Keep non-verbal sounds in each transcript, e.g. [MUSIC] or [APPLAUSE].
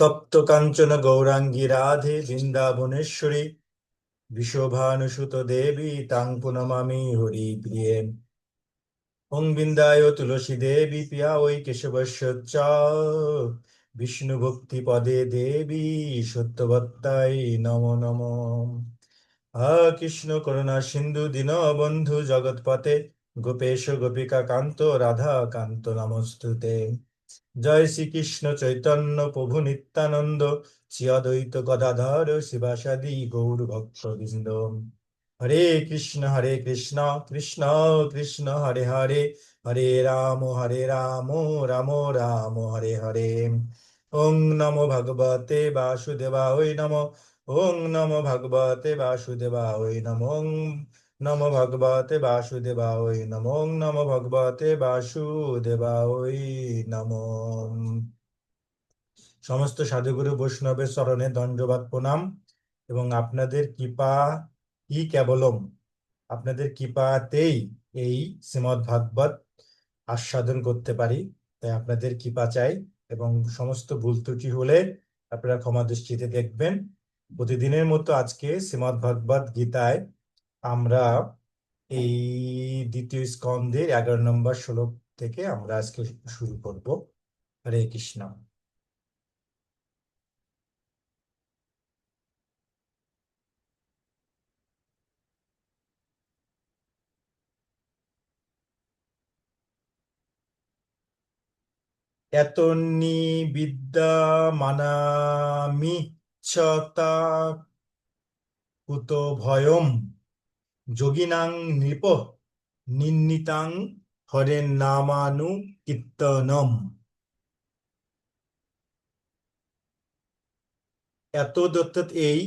তপ্ত কাঞ্চন গৌরাঙ্গী রাধে বৃন্দাবনেশ্বরী, বিশোভানুসুত দেবী তাং পুনমামি হরি প্রিয়ে। ওং বৃন্দায় তুলসী দেবী প্রিয়া ওই কেশবস্য বিষ্ণু ভক্তি পদে দেবী সত্যবত্তাই নম নম। হা কৃষ্ণ করুণা সিন্ধু দীন বন্ধু জগৎপতে গোপেশ গোপিকা কান্ত রাধা কান্ত নমস্তুতে। জয় শ্রীকৃষ্ণ চৈতন্য প্রভু নিত্যানন্দ শ্রী গদাধর শিবাসাদি গৌর ভক্ত বৃন্দ। হরে কৃষ্ণ হরে কৃষ্ণ কৃষ্ণ কৃষ্ণ, হরে হরে হরে রাম হরে রাম রাম রাম, হরে হরে। ওং নমো ভগবতে বাসুদেবায় নম, ওং নমো ভগবতে বাসুদেবায় নম। নমো ভগবতে বাসুদেবায় নম নমো ভগবতে বাসুদেবায় নম সমস্ত সাধুগুরু বৈষ্ণবের চরণে দণ্ডবাদ প্রণাম, এবং আপনাদের কৃপা ই কেবলম, আপনাদের কৃপাতেই এই শ্রীমৎ ভাগবত আস্বাদন করতে পারি। তাই আপনাদের কৃপা চাই, এবং সমস্ত ভুল ত্রুটি হলে আপনারা ক্ষমা দৃষ্টিতে দেখবেন। প্রতিদিনের মতো আজকে শ্রীমৎ ভাগবত গীতায় আমরা এই দ্বিতীয় স্কন্ধের এগারো নম্বর শ্লোক থেকে আমরা আজকে শুরু করব। হরে কৃষ্ণ। এত বিদ্যা মানামিচ্ছতা কুত ভয়ম যোগিনাং নৃপ নিন্নিতাং হরের নামানু কীর্তনম। এত অর্থাৎ এই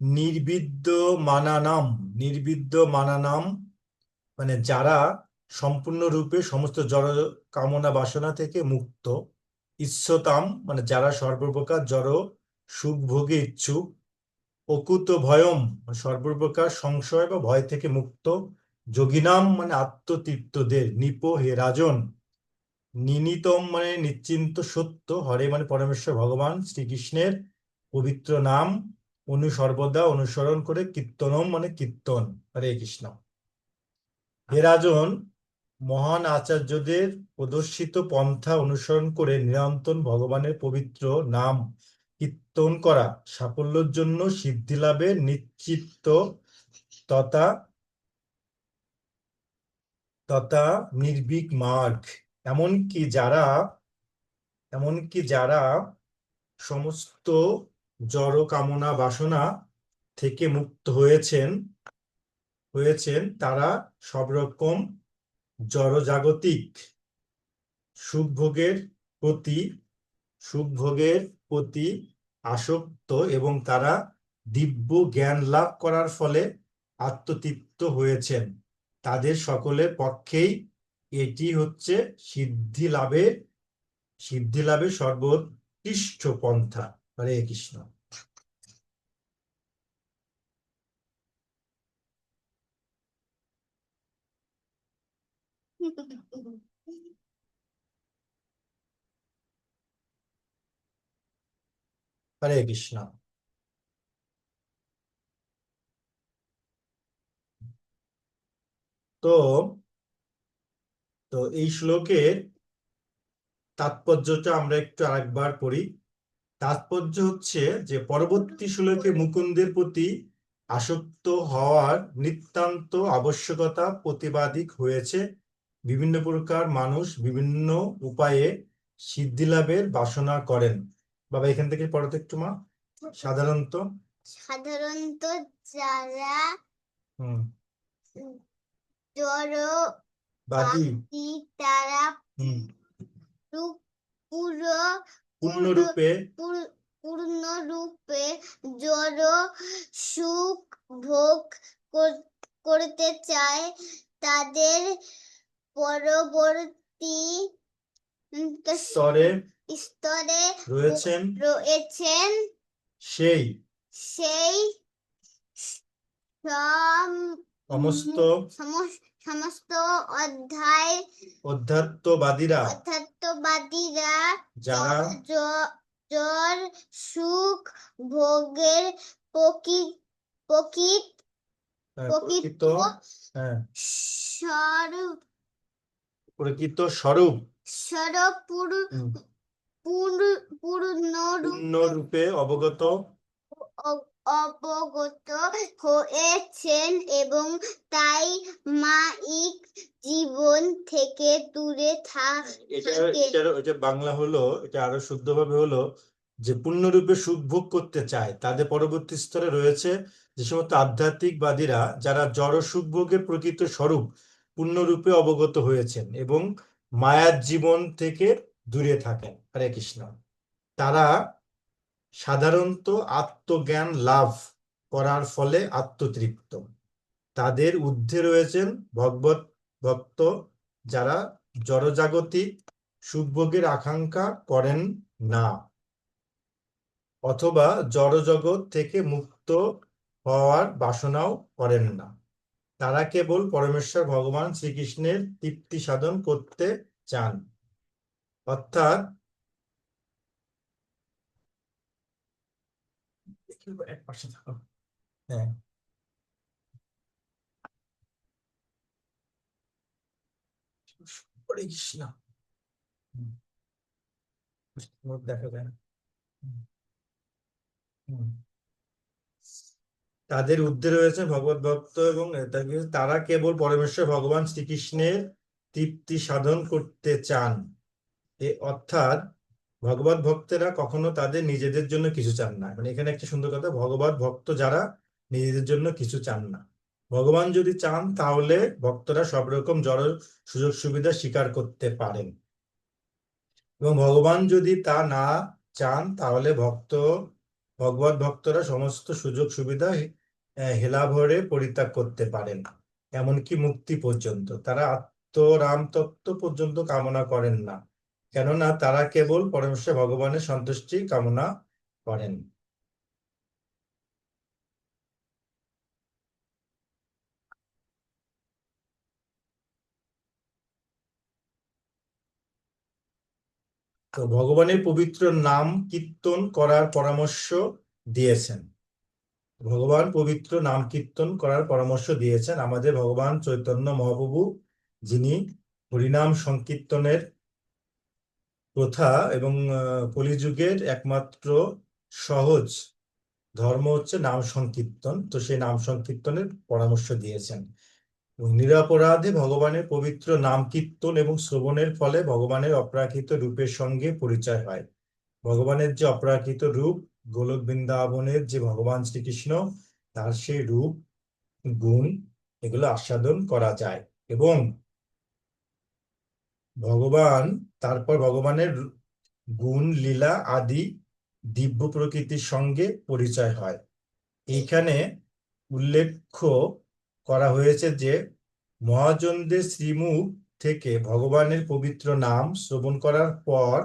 নির্বিদ্য মানানাম নির্বিদ্য মানানাম মানে যারা সম্পূর্ণরূপে সমস্ত জড় কামনা বাসনা থেকে মুক্ত ঈশ্বতাম মানে যারা সর্বপ্রকার জড় সুখ ভোগে ইচ্ছুক অকুত ভয়ম সর্বপ্রকার সংশয় বা ভয় থেকে মুক্ত। যোগিনাম মানে আত্মতৃপ্তদের, নিপ হে রাজন। নিনিতম মানে নিশ্চিন্ত সত্য, হরে মানে পরমেশ্বর ভগবান শ্রীকৃষ্ণের পবিত্র নাম। অনুসর্বদা অনুসরণ করে কীর্তনম মানে কীর্তন, হরে কৃষ্ণ। হে রাজন, মহান আচার্যদের প্রদর্শিত পন্থা অনুসরণ করে নিরন্তন ভগবানের পবিত্র নাম কীর্তন করা। সাফল্যের জন্য সিদ্ধি লাভের নিশ্চিত তথা তথা নির্ভীক মার্গ। এমনকি যারা এমনকি যারা সমস্ত জড় কামনা বাসনা থেকে মুক্ত হয়েছেন হয়েছেন, তারা সব রকম জড়জাগতিক সুখভোগের প্রতি সুখভোগের প্রতি আসক্ত এবং তারা দিব্য জ্ঞান লাভ করার ফলে আত্মতৃপ্ত হয়েছেন। তাদের সকলের পক্ষেই এটি হচ্ছে সিদ্ধি লাভে, সিদ্ধি লাভের সর্বোৎকৃষ্ট পন্থা। হরে কৃষ্ণ। [LAUGHS] হরে কৃষ্ণ। তো তো এই শ্লোকের তাৎপর্যটা আমরা একটু আরেকবার পড়ি। তাৎপর্য হচ্ছে যে পরবর্তী শ্লোকে মুকুন্দের প্রতি আসক্ত হওয়ার নিতান্ত আবশ্যকতা প্রতিবাদিক হয়েছে। বিভিন্ন প্রকার মানুষ বিভিন্ন উপায়ে সিদ্ধি লাভের বাসনা করেন। বাবা এখান থেকে পড়াতে একটু মা। সাধারণত? সাধারণত যারা হুম। জড় বাদী তারা হুম। পুরো পূর্ণরূপে। পূর্ণরূপে জড় সুখ ভোগ কর- করতে চায় তাদের পরবর্তী স্তরে স্তরে রয়েছেন রয়েছেন সেই সেই সম- সমস্ত সমস্ত অধ্যায় অধ্যাত্মবাদীরা অধ্যাত্মবাদীরা যারা জ- জ্বর সুখ ভোগের প্রকৃত প্রকৃত হ্যাঁ, প্রকৃত প্রকৃত হ্যাঁ। স্বরূপ প্রকৃত স্বরূপ। পূর্ণরূপ অবগত অবগত হয়েছেন এবং তাই মাইক জীবন থেকে দূরে থাকে। বাংলা হলো এটা আরও শুদ্ধভাবে হলো যে পূর্ণরূপে সুখ ভোগ করতে চায় তাদের পরবর্তী স্তরে রয়েছে যে সমস্ত আধ্যাত্মিকবাদীরা যারা জড় সুখ ভোগের প্রকৃত স্বরূপ পূর্ণরূপে অবগত হয়েছেন এবং মায়ার জীবন থেকে দূরে থাকেন, হরে কৃষ্ণ। তারা সাধারণত আত্মজ্ঞান লাভ করার ফলে আত্মতৃপ্ত। তাদের ঊর্ধ্বে রয়েছেন ভগবত ভক্ত যারা জড়জাগতিক সুখভোগের আকাঙ্ক্ষা করেন না, অথবা জড়জগৎ থেকে মুক্ত হওয়ার বাসনাও করেন না। তারা কেবল পরমেশ্বর ভগবান শ্রীকৃষ্ণের তৃপ্তি সাধন করতে চান। অর্থাৎ দেখা যায়। তাদের ঊর্ধ্বে রয়েছে ভগবত ভক্ত এবং তারা কেবল পরমেশ্বর ভগবান শ্রীকৃষ্ণের তৃপ্তি সাধন করতে চান অর্থাৎ ভগবত ভক্তেরা কখনো তাদের নিজেদের জন্য কিছু চান না। মানে এখানে একটা সুন্দর কথা, ভগবত ভক্ত যারা নিজেদের জন্য কিছু চান না। ভগবান যদি চান, তাহলে ভক্তরা সব রকম জড় সুযোগ সুবিধা স্বীকার করতে পারেন। এবং ভগবান যদি তা না চান, তাহলে ভক্ত, ভগবত ভক্তরা সমস্ত সুযোগ সুবিধা হেলাভরে পরিত্যাগ করতে পারেন। এমনকি মুক্তি পর্যন্ত। তারা আত্মরাম তত্ত্ব পর্যন্ত কামনা করেন না। কেননা তারা কেবল পরমেশ্বর ভগবানের সন্তুষ্টি কামনা করেন। তো ভগবানের পবিত্র নাম কীর্তন করার পরামর্শ দিয়েছেন। ভগবান পবিত্র নাম কীর্তন করার পরামর্শ দিয়েছেন। আমাদের ভগবান চৈতন্য মহাপ্রভু যিনি হরিনাম সংকীর্তনের প্রথা এবং কলিযুগের একমাত্র সহজ ধর্ম হচ্ছে নাম সংকীর্তন। তো সেই নাম সংকীর্তনের পরামর্শ দিয়েছেন। এবং নিরপরাধে ভগবানের পবিত্র নাম কীর্তন এবং শ্রবণের ফলে ভগবানের অপ্রাকৃত রূপের সঙ্গে পরিচয় হয়। ভগবানের যে অপ্রাকৃত রূপ, গোলক বৃন্দাবনের যে ভগবান শ্রীকৃষ্ণ, তার সেই রূপ, গুণ, এগুলো আস্বাদন করা যায়। এবং ভগবান, তারপর ভগবানের গুণ, লীলা আদি দিব্য প্রকৃতির সঙ্গে পরিচয় হয়। এইখানে উল্লেখ্য করা হয়েছে যে, মহাজনদের শ্রীমুখ থেকে ভগবানের পবিত্র নাম শ্রবণ করার পর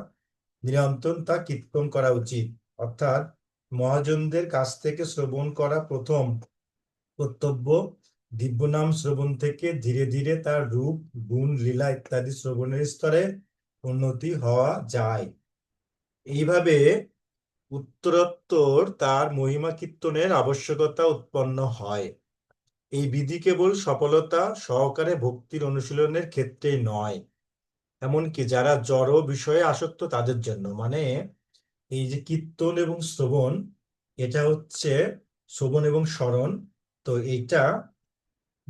নিরন্তর তা কীর্তন করা উচিত। অর্থাৎ মহাজনদের কাছ থেকে শ্রবণ করা প্রথম কর্তব্য দিব্য নাম শ্রবণ থেকে ধীরে ধীরে তার রূপ, গুণ, লীলা ইত্যাদি শ্রবণের স্তরে উন্নতি হওয়া যায়। এইভাবে উত্তরোত্তর তার মহিমা কীর্তনের আবশ্যকতা উৎপন্ন হয়। এই বিধি কেবল সফলতা সহকারে ভক্তির অনুশীলনের ক্ষেত্রেই নয়, এমনকি যারা জড় বিষয়ে আসক্ত তাদের জন্য। মানে এই যে কীর্তন এবং শ্রবণ, এটা হচ্ছে শ্রবণ এবং স্মরণ। তো এইটা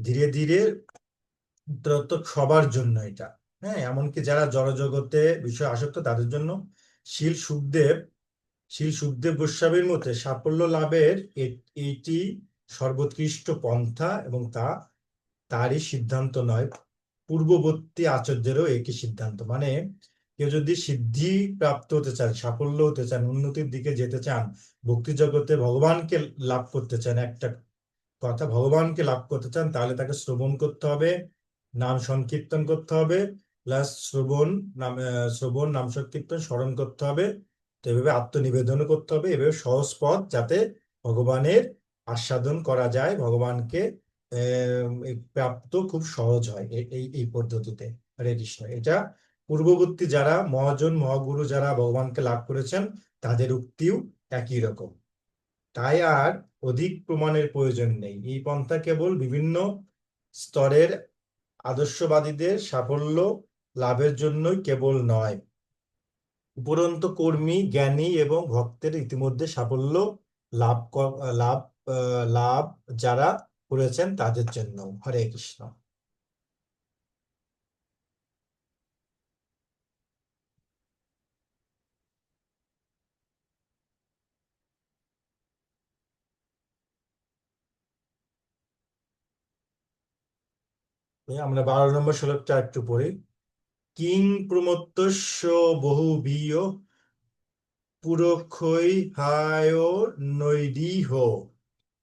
ধীরে ধীরে সবার জন্য এটা। হ্যাঁ এমনকি যারা জড়জগতে বিষয় আসক্ত, তাদের জন্য শিল সুখদেব শিল সুখদেব গোস্বামীর মতে সাফল্য লাভের এ- এইটি সর্বোৎকৃষ্ট পন্থা এবং তা, তারই সিদ্ধান্ত নয়। পূর্ববর্তী আচার্যেরও একই সিদ্ধান্ত। মানে কেউ যদি সিদ্ধি প্রাপ্ত হতে চান, সাফল্য হতে চান, উন্নতির দিকে যেতে চান, ভক্তি জগতে ভগবানকে লাভ করতে চান, একটা কথা ভগবানকে লাভ করতে চান, তাহলে তাকে শ্রবণ করতে হবে, নাম সংকীর্তন করতে হবে প্লাস শ্রবণ, নাম শ্রবণ, নাম সংকীর্তন, স্মরণ করতে হবে, তো এভাবে আত্মনিবেদনও করতে হবে, এভাবে সহজ পথ যাতে ভগবানের আস্বাদন করা যায়, ভগবানকে প্রাপ্ত খুব সহজ হয় এই এই পদ্ধতিতে। হরে কৃষ্ণ। এটা পূর্ববর্তী যারা, মহাজন, মহাগুরু যারা ভগবানকে লাভ করেছেন, তাদের উক্তিও একই রকম। তাই আর অধিক প্রমাণের প্রয়োজন নেই। এই পন্থা কেবল বিভিন্ন স্তরের আদর্শবাদীদের সাফল্য লাভের জন্যই কেবল নয়, উপরন্ত কর্মী, জ্ঞানী এবং ভক্তের ইতিমধ্যে সাফল্য লাভ লাভ লাভ যারা করেছেন তাদের জন্য। হরে কৃষ্ণ। আমরা বারো নম্বর শ্লোকটা একটু পড়ি। কিং প্রমত্তস্য বহুবিয় পুরক্ষৈ হায় নৈদীহ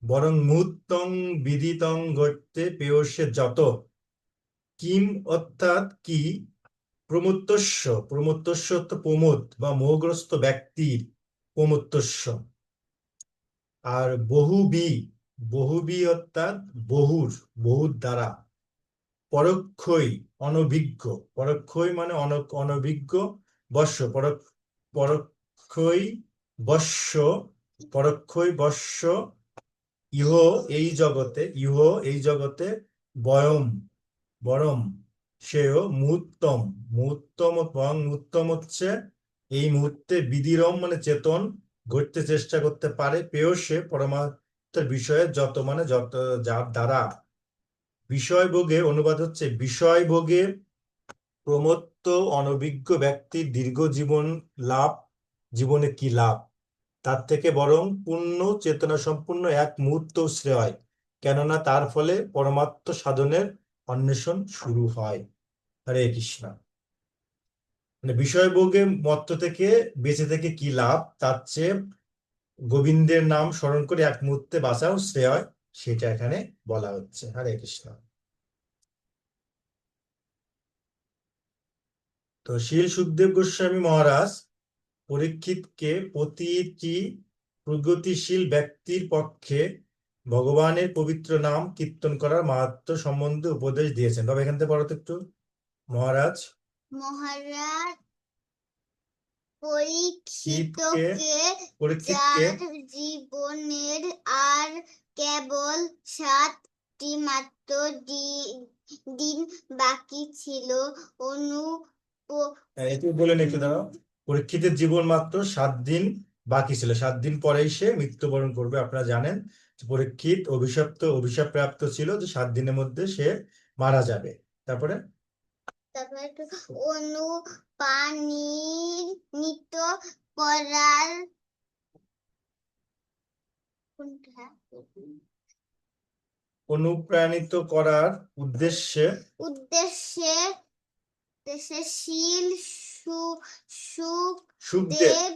বরং মুহূর্তং বিদিতং ঘটতে পেয়সে যত। কিম অর্থাৎ কি? প্রমত্তস্য প্রমত্তস্য প্রমোদ বা মোহগ্রস্ত ব্যক্তির প্রমত্তস্য। আর বহু বহুবি বহুবি অর্থাৎ বহুর বহুর দ্বারা। পরোক্ষই অনভিজ্ঞ। পরোক্ষই মানে অন- অনভিজ্ঞ, বর্ষ। পরোক্ষ, পরোক্ষই বর্ষ পরোক্ষই বর্ষ, ইহ এই জগতে, ইহ এই জগতে বয়ম, বরম সেও মুহূর্তম। মুহূর্তম বং মুহূর্তম হচ্ছে এই মুহূর্তে বিদিরম মানে চেতন ঘটতে চেষ্টা করতে পারে, পেয় সে পরমাত্মার বিষয়ে যত মানে যত যার দ্বারা। বিষয় ভোগে অনুবাদ হচ্ছে বিষয় ভোগে প্রমত্ত অনভিজ্ঞ ব্যক্তির দীর্ঘ জীবন লাভ, জীবনে কি লাভ? তার থেকে বরং পূর্ণ চেতনা সম্পূর্ণ এক মুহূর্ত শ্রেয়। কেননা তার ফলে পরমাত্ম সাধনের অন্বেষণ শুরু হয়। হরে কৃষ্ণ। মানে বিষয় ভোগে মত্ত থেকে বেঁচে থেকে কি লাভ? তার চেয়ে গোবিন্দের নাম স্মরণ করে এক মুহূর্তে বাঁচাও, শ্রেয়। সেটা এখানে বলা হচ্ছে। হরে কৃষ্ণ। তো শিল সুখদেব গোস্বামী মহারাজ পরীক্ষিতকে প্রতিটি প্রগতিশীল ব্যক্তির পক্ষে ভগবানের পবিত্র নাম কীর্তন করার মাহাত্ম্য সম্বন্ধে উপদেশ দিয়েছেন। তবে এখান থেকে পড়ো একটু। মহারাজ। মহারাজ। পরীক্ষিতকে পরীক্ষিতকে জীবনের আর কেবল সাতটি মাত্র দিন বাকি ছিল। অনু হ্যাঁ, একটু বলেন একটু দাঁড়াও। পরীক্ষিতের জীবন মাত্র সাত দিন বাকি ছিল। সাত দিন পরেই সে মৃত্যুবরণ করবে আপনারা জানেন। পরীক্ষিত অভিশপ্ত অভিশাপ প্রাপ্ত ছিল যে সাত দিনের মধ্যে সে মারা যাবে। তারপরে? তারপরে অনুপ্রাণিত করার অনুপ্রাণিত করার উদ্দেশ্যে? উদ্দেশ্যে দেশে শীল সুখ সুখদেব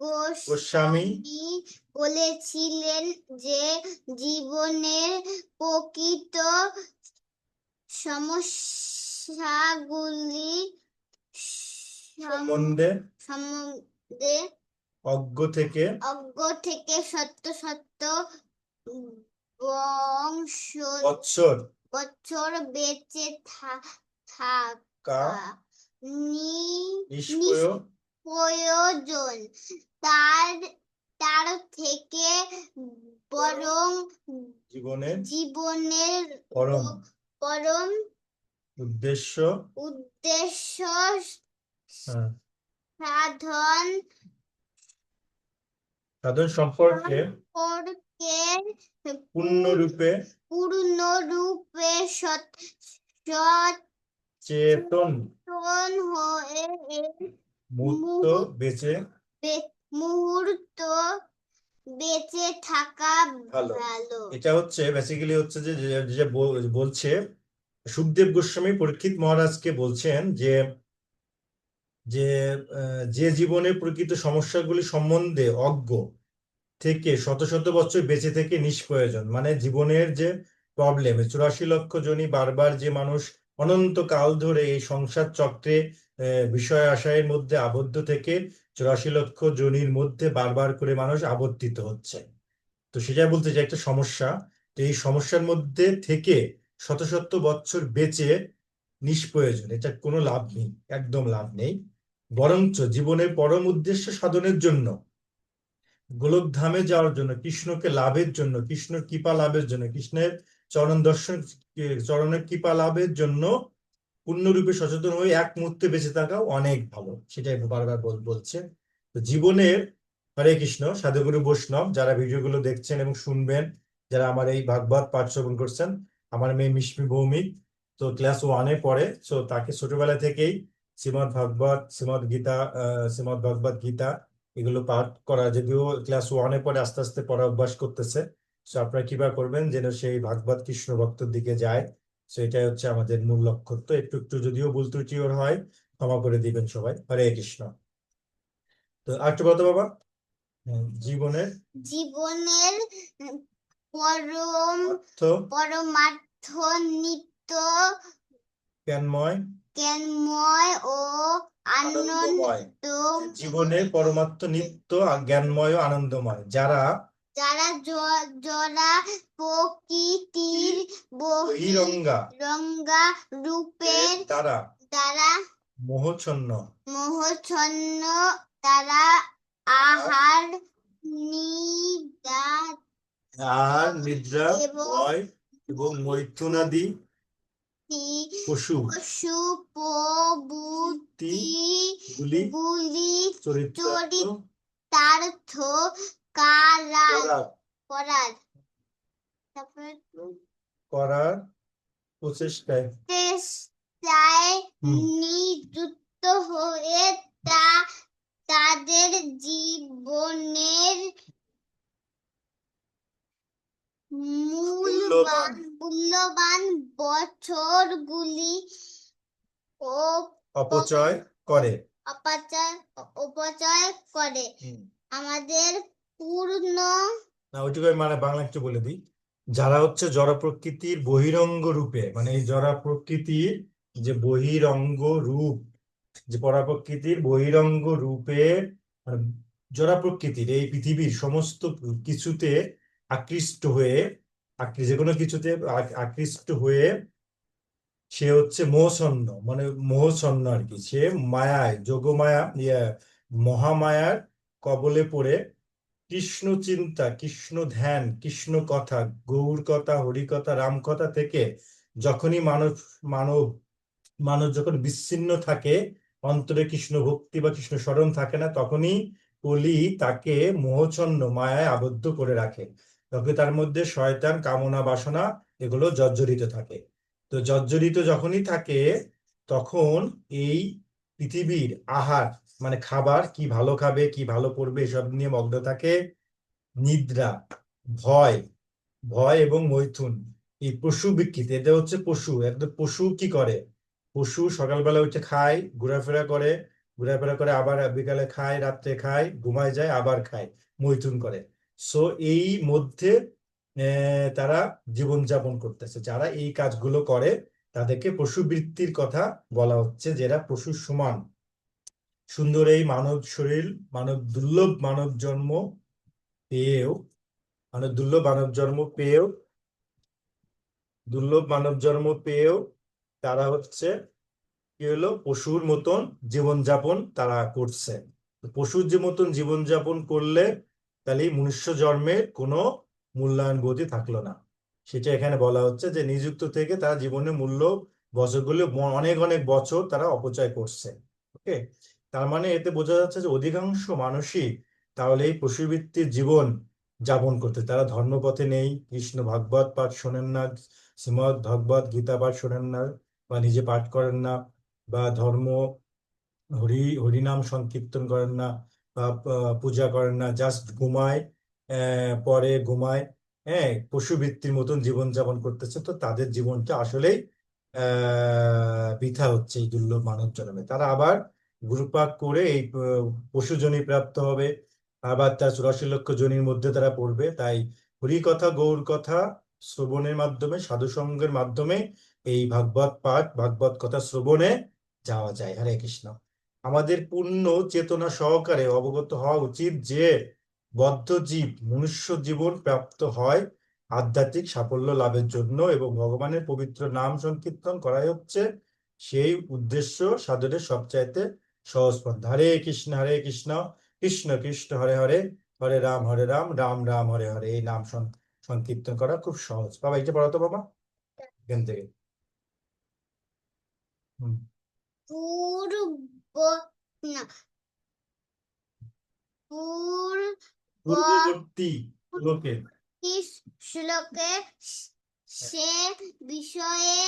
গোস্বামী বলেছিলেন যে জীবনের প্রকৃত সমস্যাগুলি সম- সম্বন্ধে সম্বন্ধে অজ্ঞ থেকে অজ্ঞ থেকে সত্য সত্য বংশ বৎসর বছর বেঁচে থাকা প্রয়োজন তার তার থেকে বরং জীবনের জীবনের পরম। পরম উদ্দেশ্য? উদ্দেশ্য হ্যাঁ, সাধন সাধন সম্পর্কে পূর্ণরূপে পূর্ণরূপে সৎ চেতন সচেতন হয়ে মুক্ত বেঁচে মুহূর্ত বেঁচে থাকা ভালো। এটা হচ্ছে বেসিক্যালি হচ্ছে যে বলছে সুখদেব গোস্বামী পরীক্ষিত মহারাজকে বলছেন যে যে যে জীবনের প্রকৃত সমস্যাগুলি সম্বন্ধে অজ্ঞ থেকে শত শত বছর বেঁচে থেকে নিষ্প্রয়োজন মানে জীবনের যে প্রবলেম চুরাশি লক্ষ জনই বারবার যে মানুষ অনন্ত কাল ধরে এই সংসার চক্রে বিষয় আশয়ের মধ্যে আবদ্ধ থেকে চুরাশি লক্ষ জনির মধ্যে বারবার করে মানুষ আবর্তিত হচ্ছে। তো সেটা বলতে যে একটা সমস্যা, তো এই সমস্যার মধ্যে থেকে শত শত বছর বেঁচে নিষ্প্রয়োজন এটা কোনো লাভ নেই, একদম লাভ নেই। বরঞ্চ জীবনের পরম উদ্দেশ্য সাধনের জন্য, গোলকধামে যাওয়ার জন্য, কৃষ্ণকে লাভের জন্য কৃষ্ণ কৃপা লাভের জন্য, কৃষ্ণের চরণ দর্শন চরণের কৃপা লাভের জন্য পূর্ণরূপে সচেতন হয়ে এক মুহূর্তে বেঁচে থাকা অনেক ভালো, সেটাই বারবার বল- বলছে। তো জীবনের হরে কৃষ্ণ, সাধুগুরু বৈষ্ণব, যারা ভিডিওগুলো দেখছেন এবং শুনবেন, যারা আমার এই ভাগবত পাঠ শ্রবণ করছেন আমার মেয়ে মিষ্মি ভৌমিক তো ক্লাস ওয়ানে পড়ে তো তাকে ছোটবেলা থেকেই শ্রীমদ ভাগবত, শ্রীমদ গীতা শ্রীমদ ভাগবত গীতা এগুলো পাঠ করা, যদিও ক্লাস ওয়ানে পরে আস্তে আস্তে পড়া অভ্যাস করতেছে তো আপনারা কীভাবে করবেন যেন সেই ভাগবত কৃষ্ণ ভক্তর দিকে যায় তো এটাই হচ্ছে আমাদের মূল লক্ষ্য, তো একটু একটু যদিও ভুল ত্রুটি ওর হয়, ক্ষমা করে দিবেন সবাই। হরে কৃষ্ণ। তো কথা বাবা জীবনের জীবনের পরম পরমার্থ নিত্য জ্ঞানময়? জ্ঞানময় ও আনন্দ জীবনের পরমাত্ম নিত্য জ্ঞানময় ও আনন্দময়। যারা? যারা জরা প্রকৃতির বহিরঙ্গা। রঙ্গা রূপের তারা? মোহচ্ছন্ন। মোহচ্ছন্ন তারা আহার নিদ্রা আর নিদ্রা ভয় এবং মৈথুনাদি পশু। গুলি চরিতার্থ কারা করার করার। তারপরে করার প্রচেষ্টায়। চেষ্টায় নিযুক্ত হয়ে তা তাদের জীবনের মূল্যবান মূল্যবান। বছরগুলি ও অপচয় করে। অপচয় অপচয় করে। আমাদের পূর্ণ না ওইটুকু মানে বাংলা একটু বলে দিই। যারা হচ্ছে জড় প্রকৃতির বহিরঙ্গ রূপে মানে এই জড় প্রকৃতির যে বহিরঙ্গ রূপ যে পরা প্রকৃতির বহিরঙ্গ রূপে জড় প্রকৃতির এই পৃথিবীর সমস্ত কিছুতে আকৃষ্ট হয়ে যে কোনো কিছুতে আকৃষ্ট হয়ে সে হচ্ছে মোহছন্ন মানে মোহছন্ন আর কি। সে মায়ায়, যোগমায়া ইয়ে মহামায়ার কবলে পড়ে কৃষ্ণ চিন্তা, কৃষ্ণ ধ্যান, কৃষ্ণ কথা, গৌর কথা, হরি কথা, রাম কথা থেকে যখনই মানব মানব মানব যখন বিচ্ছিন্ন থাকে, অন্তরে কৃষ্ণ ভক্তি বা কৃষ্ণ স্মরণ থাকে না, তখনই কলি তাকে মোহছন্ন মায়ায় আবদ্ধ করে রাখে। তখন তার মধ্যে শয়তান, কামনা, বাসনা এগুলো জর্জরিত থাকে। তো জর্জরিত যখনই থাকে, তখন এই পৃথিবীর আহার মানে খাবার, কি ভালো খাবে, কি ভালো পড়বে, এসব নিয়ে মগ্ন থাকে নিদ্রা, ভয় ভয় এবং মৈথুন। এই পশু বিকৃতি, এটা হচ্ছে পশু, একদম পশু কি করে? পশু সকালবেলা উঠে খায়, ঘোরাফেরা করে ঘোরাফেরা করে আবার বিকালে খায়, রাত্রে খায়, ঘুমায় যায়, আবার খায়, মৈথুন করে। সো এই মধ্যে তারা জীবনযাপন করতেছে। যারা এই কাজগুলো করে, তাদেরকে পশুবৃত্তির কথা বলা হচ্ছে যারা পশুর সমান। সুন্দর এই মানব শরীর, মানব দুর্লভ মানব জন্ম পেয়েও মানে দুর্লভ মানব জন্ম পেয়েও, দুর্লভ মানব জন্ম পেয়েও, তারা হচ্ছে, কি হলো? পশুর মতন জীবনযাপন তারা করছে। পশুর যে মতন জীবনযাপন করলে তাহলে মনুষ্য জন্মের কোনো মূল্যায়ন বোধই থাকল না। সেটা এখানে বলা হচ্ছে যে নিযুক্ত থেকে তারা জীবনের মূল্য বছরগুলো অনেক অনেক বছর তারা অপচয় করছে। ওকে? তার মানে এতে বোঝা যাচ্ছে যে অধিকাংশ মানুষই তাহলে এই পশুবৃত্তির জীবন যাপন করতে, তারা ধর্মপথে নেই, কৃষ্ণ ভাগবত পাঠ শোনেন না, শ্রীমদ ভগবত গীতা পাঠ শোনেন না বা নিজে পাঠ করেন না বা ধর্ম হরি, হরিনাম সংকীর্তন করেন না পূজা করেন না জাস্ট ঘুমায় পরে ঘুমায় হ্যাঁ পশুবৃত্তির মতন জীবনযাপন করতেছে তো তাদের জীবনটা আসলেই বৃথা হচ্ছে এই দুর্লভ মানব জন্মে। তারা আবার গুরুপাক করে এই আহ, পশু যোনি প্রাপ্ত হবে আবার তার চুরাশি লক্ষ যোনির মধ্যে তারা পড়বে। তাই হরি কথা গৌর কথা শ্রবণের মাধ্যমে সাধু সঙ্গের মাধ্যমে এই ভাগবত পাঠ ভাগবত কথা শ্রবণে যাওয়া যায়। হরে কৃষ্ণ। আমাদের পূর্ণ চেতনা সহকারে অবগত হওয়া উচিত যে বদ্ধ জীব মনুষ্য জীবন প্রাপ্ত হয় আধ্যাত্মিক সাফল্য লাভের জন্য এবং ভগবানের পবিত্র নাম সংকীর্তন করাই হচ্ছে সেই উদ্দেশ্য সাধনের সবচাইতে সহজ পথ। হরে কৃষ্ণ হরে কৃষ্ণ কৃষ্ণ কৃষ্ণ, হরে হরে হরে রাম হরে রাম রাম রাম, হরে হরে। এই নাম সংকীর্তন করা খুব সহজ। বাবা এটা পড়াতো বাবা? এখান থেকে। হুম। পূর্ববর্তী শ্লোকে। সে বিষয়ে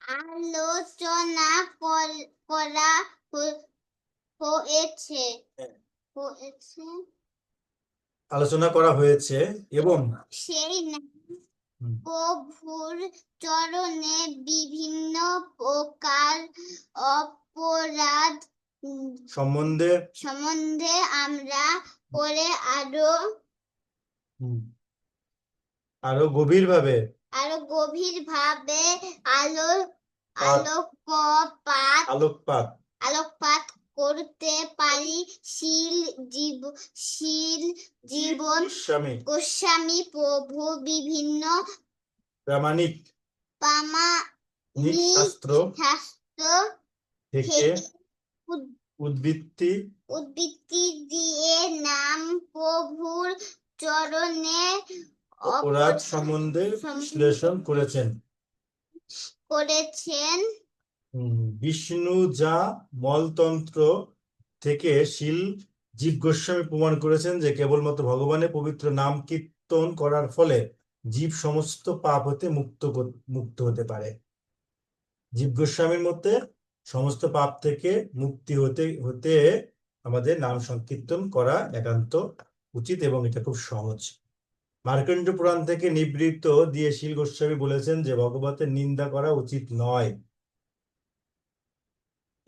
আলোচনা করা হয়েছে। হ্যাঁ। হয়েছে? আলোচনা করা হয়েছে এবং সেই প্রভুর চরণে বিভিন্ন প্রকার অপরাধ সম্বন্ধে সম্বন্ধে আমরা পরে আরও আরও গভীরভাবে আরও গভীর ভাবে আলো আলোকপাত আলোকপাত। আলোকপাত করতে পারি শীল জীব শীল জীবন গোস্বামী। প্রভু বিভিন্ন প্রামাণিক। পামা শাস্ত্র। শাস্ত্র থেকে থেকে উদ- উদ্বৃত্তি দিয়ে নাম প্রভুর চরণে অপরাধ সম্বন্ধে বিশ্লেষণ করেছেন। করেছেন। বিষ্ণু যা মলতন্ত্র থেকে শিল জীব গোস্বামী প্রমাণ করেছেন যে কেবলমাত্র ভগবানের পবিত্র নাম কীর্তন করার ফলে জীব সমস্ত পাপ হতে মুক্ত মুক্ত হতে পারে। জীব গোস্বামীর মতে সমস্ত পাপ থেকে মুক্তি হতে হতে আমাদের নাম সংকীর্তন করা একান্ত উচিত এবং এটা খুব সহজ। মার্কণ্ড পুরাণ থেকে নিবৃত্ত দিয়ে শীল গোস্বামী বলেছেন যে ভগবতের নিন্দা করা উচিত নয়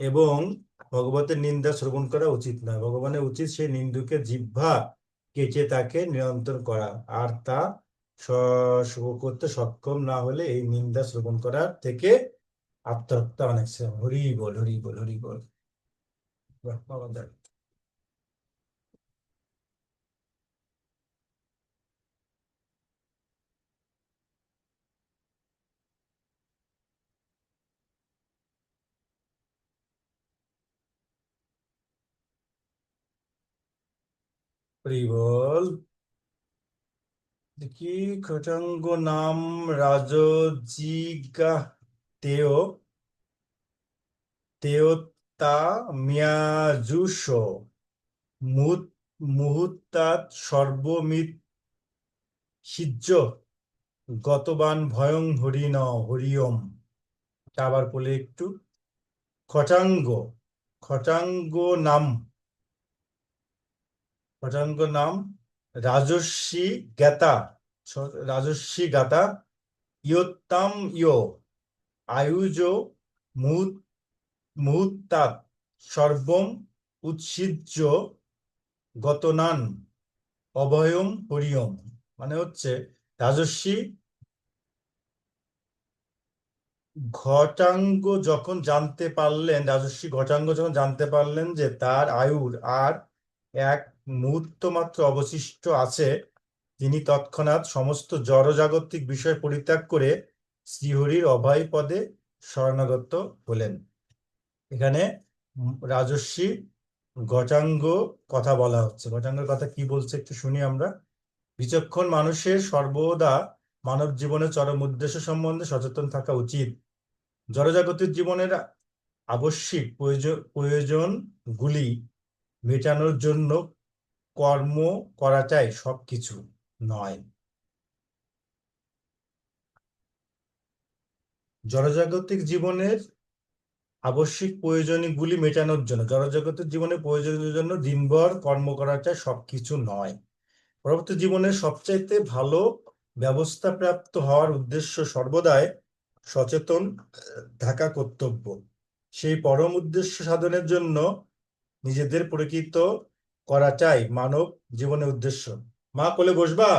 এবং ভগবতের নিন্দা শ্রবণ করা উচিত নয়। ভগবানের উচিত সেই নিন্দুকে জিহ্বা কেচে তাকে নিয়ন্ত্রণ করা। আর তা করতে সক্ষম না হলে এই নিন্দা শ্রবণ করার থেকে আত্মহত্যা অনেক। হরি বল হরি বল হরি বল বাহ, বাবা যাক। বল দেখি খটাঙ্গ নাম রাজজিগা তেও তেওতা মিয়াজুষ মুহূত মুহূর্তাৎ সর্বমিত সিজ্জ গতবান ভয়ং হরিণ হরিওম তা আবার বলে একটু। খটাঙ্গ খটাঙ্গ নাম খটাঙ্গ নাম রাজস্বী জ্ঞাতা রাজস্বী গাতা ইয়োত্তাম ইয় আয়ুজ মুহূত মুহূর্তাৎ সর্বম উৎসিজ্য গতনান অভয়ম হরিয়ম। মানে হচ্ছে রাজস্বী ঘটাঙ্গ যখন জানতে পারলেন রাজস্বী ঘটাঙ্গ যখন জানতে পারলেন যে তার আয়ুর আর এক মুহূর্ত মাত্র অবশিষ্ট আছে, তিনি তৎক্ষণাৎ সমস্ত জড়জাগতিক বিষয় পরিত্যাগ করে শ্রীহরির অভয় পদে শরণাগত হলেন। এখানে রাজস্বী ঘটাঙ্গ কথা বলা হচ্ছে। ঘটাঙ্গের কথা কি বলছে একটু শুনি আমরা। বিচক্ষণ মানুষের সর্বদা মানব জীবনের চরম উদ্দেশ্য সম্বন্ধে সচেতন থাকা উচিত। জড়জাগতিক জীবনের আবশ্যিক প্রয়োজন, প্রয়োজনগুলি মেটানোর জন্য কর্ম করা করাটাই সবকিছু নয়। জড়জাগতিক জীবনের আবশ্যিক প্রয়োজনগুলি মেটানোর জন্য জড়জগতের জীবনে প্রয়োজনের জন্য দিনভর কর্ম করাটা সবকিছু নয়। পরবর্তী জীবনের সবচাইতে ভালো ব্যবস্থা প্রাপ্ত হওয়ার উদ্দেশ্য সর্বদাই সচেতন, থাকা কর্তব্য। সেই পরম উদ্দেশ্য সাধনের জন্য নিজেদের পরিচিত করাটাই মানব জীবনের উদ্দেশ্য। মা, কোলে বসবা?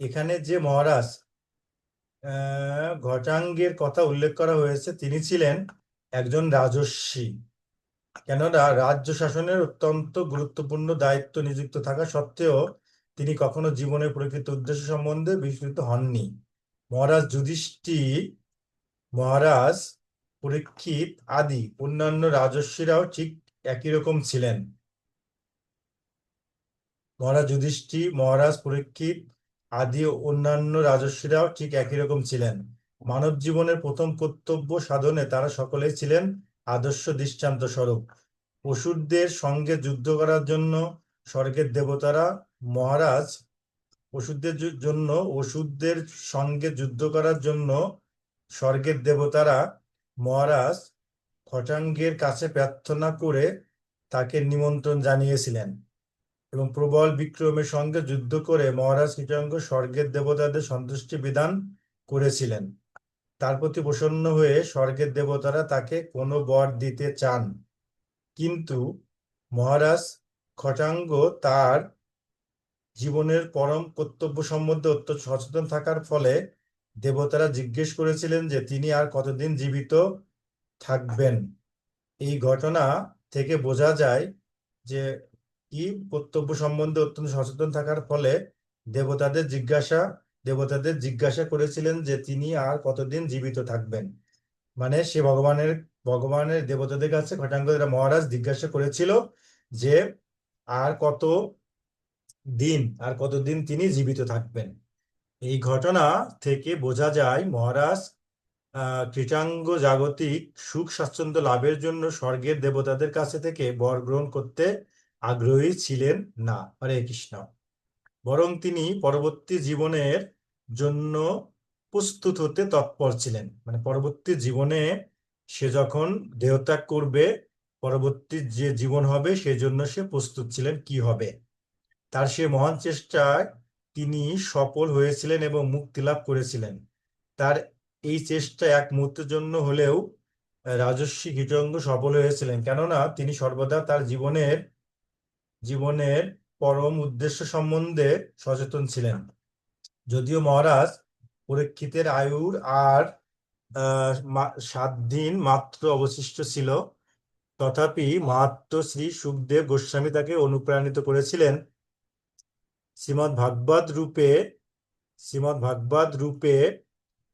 এখানে যে মহারাজ ঘটাঙ্গের কথা উল্লেখ করা হয়েছে। তিনি ছিলেন একজন রাজস্বী। কেননা রাজ্য শাসনের অত্যন্ত গুরুত্বপূর্ণ দায়িত্ব নিযুক্ত থাকা সত্ত্বেও তিনি কখনো জীবনের প্রকৃত উদ্দেশ্য সম্বন্ধে বিস্মৃত হননি। মহারাজ যুধিষ্ঠির মহারাজ পরীক্ষিত আদি, অন্যান্য রাজস্বীরাও ঠিক একই রকম ছিলেন। মহারাজ যুধিষ্ঠির মহারাজ পরীক্ষিত আদি অন্যান্য রাজর্ষিরাও ঠিক একই রকম ছিলেন। মানব জীবনের প্রথম কর্তব্য সাধনে তারা সকলেই ছিলেন আদর্শ দৃষ্টান্ত স্বরূপ। অসুরদের সঙ্গে যুদ্ধ করার জন্য স্বর্গের দেবতারা মহারাজ জু- জন্য অসুরদের সঙ্গে যুদ্ধ করার জন্য স্বর্গের দেবতারা মহারাজ খটাঙ্গের কাছে প্রার্থনা করে তাকে নিমন্ত্রণ জানিয়েছিলেন। এবং প্রবল বিক্রমের সঙ্গে যুদ্ধ করে মহারাজ কীটাঙ্গ স্বর্গের দেবতাদের সন্তুষ্টি বিধান করেছিলেন। তার প্রতি প্রসন্ন হয়ে স্বর্গের দেবতারা তাকে কোনো বর দিতে চান। কিন্তু মহারাজ খটাঙ্গ তার জীবনের পরম কর্তব্য সম্বন্ধে অত্যন্ত সচেতন থাকার ফলে দেবতারা জিজ্ঞেস করেছিলেন যে তিনি আর কতদিন জীবিত থাকবেন। এই ঘটনা থেকে বোঝা যায় যে কি কর্তব্য সম্বন্ধে অত্যন্ত সচেতন থাকার ফলে দেবতাদের জিজ্ঞাসা দেবতাদের জিজ্ঞাসা করেছিলেন যে তিনি আর কতদিন জীবিত থাকবেন। মানে সে ভগবানের ভগবানের দেবতাদের কাছে ঘটাঙ্গরা মহারাজ জিজ্ঞাসা করেছিল যে আর কত দিন, আর কতদিন তিনি জীবিত থাকবেন। এই ঘটনা থেকে বোঝা যায় মহারাজ আহ কৃতাঙ্গ জাগতিক সুখ স্বাচ্ছন্দ্য লাভের জন্য স্বর্গের দেবতাদের কাছে থেকে বর গ্রহণ করতে আগ্রহী ছিলেন না। হরে কৃষ্ণ। বরং তিনি পরবর্তী জীবনের জন্য প্রস্তুত হতে তৎপর ছিলেন। মানে পরবর্তী জীবনে সে যখন দেহত্যাগ করবে, পরবর্তী যে জীবন হবে, সেজন্য সে প্রস্তুত ছিলেন কি হবে। তার সে মহান চেষ্টায় তিনি সফল হয়েছিলেন এবং মুক্তি লাভ করেছিলেন। তার এই চেষ্টা এক মুহূর্তের জন্য হলেও রাজস্বী কীটঙ্গ সফল হয়েছিলেন। কেননা তিনি সর্বদা তার জীবনের জীবনের পরম উদ্দেশ্য সম্বন্ধে সচেতন ছিলেন। যদিও মহারাজ পরীক্ষিতের আয়ুর আর সাত দিন মাত্র অবশিষ্ট ছিল, তথাপি মাহাত্ম শ্রী সুখদেব গোস্বামী তাকে অনুপ্রাণিত করেছিলেন। শ্রীমৎ ভাগবত রূপে শ্রীমৎ ভাগবত রূপে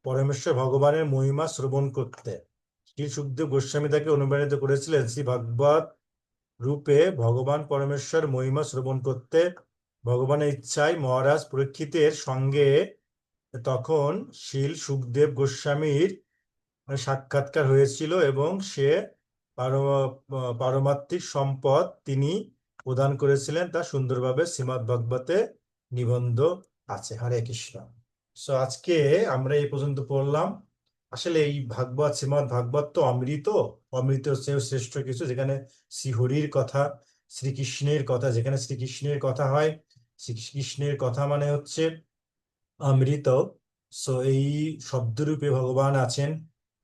পরমেশ্বর ভগবানের মহিমা শ্রবণ করতে। শ্রী সুখদেব গোস্বামী তাকে অনুপ্রাণিত করেছিলেন। শ্রী ভাগবত রূপে ভগবান পরমেশ্বর মহিমা শ্রবণ করতে ভগবানের ইচ্ছায় মহারাজ পরীক্ষিতের সঙ্গে তখন শিল সুখদেব গোস্বামীর সাক্ষাৎকার হয়েছিল এবং সে পারমাত্মিক সম্পদ তিনি প্রদান করেছিলেন, তা সুন্দরভাবে শ্রীমদ্ ভাগবতে নিবন্ধ আছে। হরে কৃষ্ণ। সো আজকে আমরা এই পর্যন্ত পড়লাম। আসলে এই ভাগবত, শ্রীমদ্ ভাগবত তো অমৃত। অমৃত শ্রেষ্ঠ কিছু, যেখানে শ্রীহরির কথা, শ্রীকৃষ্ণের কথা, যেখানে শ্রীকৃষ্ণের কথা হয়। শ্রীকৃষ্ণের কথা মানে হচ্ছে অমৃত। সো এই শব্দরূপে ভগবান আছেন।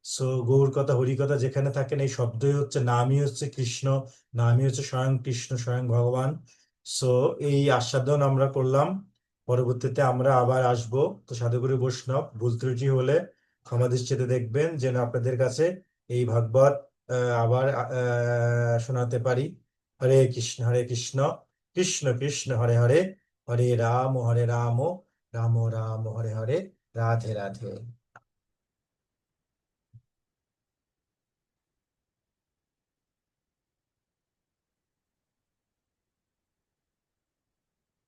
সো গৌর কথা, হরি কথা যেখানে থাকেন, এই শব্দই হচ্ছে, নামই হচ্ছে কৃষ্ণ, নামই হচ্ছে স্বয়ং কৃষ্ণ, স্বয়ং ভগবান। সো এই আস্বাদন আমরা করলাম। পরবর্তীতে আমরা আবার আসব। তো সাধুগুরু বৈষ্ণব, ভুল ত্রুটি হলে ক্ষমা দৃষ্টিতে দেখবেন যেন আপনাদের কাছে এই ভাগবত আবার শোনাতে পারি। হরে কৃষ্ণ হরে কৃষ্ণ কৃষ্ণ কৃষ্ণ, হরে হরে হরে রাম হরে রাম রাম রাম, হরে হরে, রাধে রাধে।